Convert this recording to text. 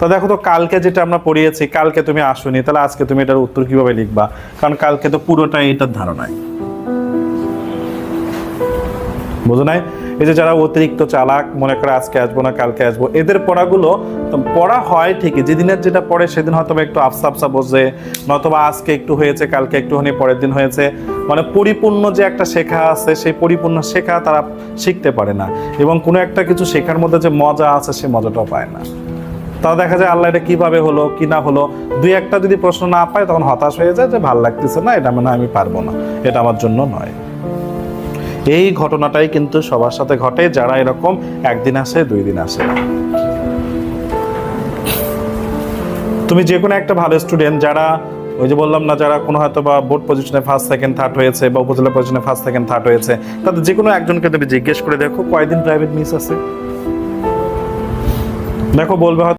তো দেখো তো কালকে যেটা আমরা পড়িয়েছি, কালকে তুমি আসোনি, তাহলে আজকে তুমি এটার উত্তর কীভাবে লিখবা? কারণ কালকে তো পুরোটাই এটার ধারণায় বুঝো নাই? এই যে যারা অতিরিক্ত চালাক, মনে করে আজকে আসব না, কালকে আসব, এদের পড়াগুলো পড়া হয় ঠিকই, যেদিনের যেটা পড়ে সেদিন হয়তো একটু আফসা আফসা বোঝে নয়তোবা আজকে একটু হয়েছে, কালকে একটু একটুখানি পরের দিন হয়েছে। মানে পরিপূর্ণ যে একটা শেখা আছে, সেই পরিপূর্ণ শেখা তারা শিখতে পারে না। এবং কোনো একটা কিছু শেখার মধ্যে যে মজা আছে, সে মজাটাও পায় না। তারা দেখা যায় আল্লাহ এটা কীভাবে হলো, কি না হলো? দুই একটা যদি প্রশ্ন না পায়, তখন হতাশ হয়ে যায় যে ভালো লাগতেছে না, এটা মানে আমি পারব না। এটা আমার জন্য নয়। এই ঘটনাটাই কিন্তু সবার সাথে ঘটে, যারা এরকম একদিন আসে, দুই দিন আসে। তুমি যে কোনো একটা ভালো স্টুডেন্ট যারা ওই যে বললাম না, যারা কোনো হয়তো বা বোর্ড পজিশনে ফার্স্ট সেকেন্ড থার্ড হয়েছে বা উপজেলা পজিশনে ফার্স্ট সেকেন্ড থার্ড হয়েছে, তাদের যে কোনো একজনকে তুমি জিজ্ঞেস করে, দেখো কয়দিন প্রাইভেট মিস আছে? দেখো, বলবে হয়তো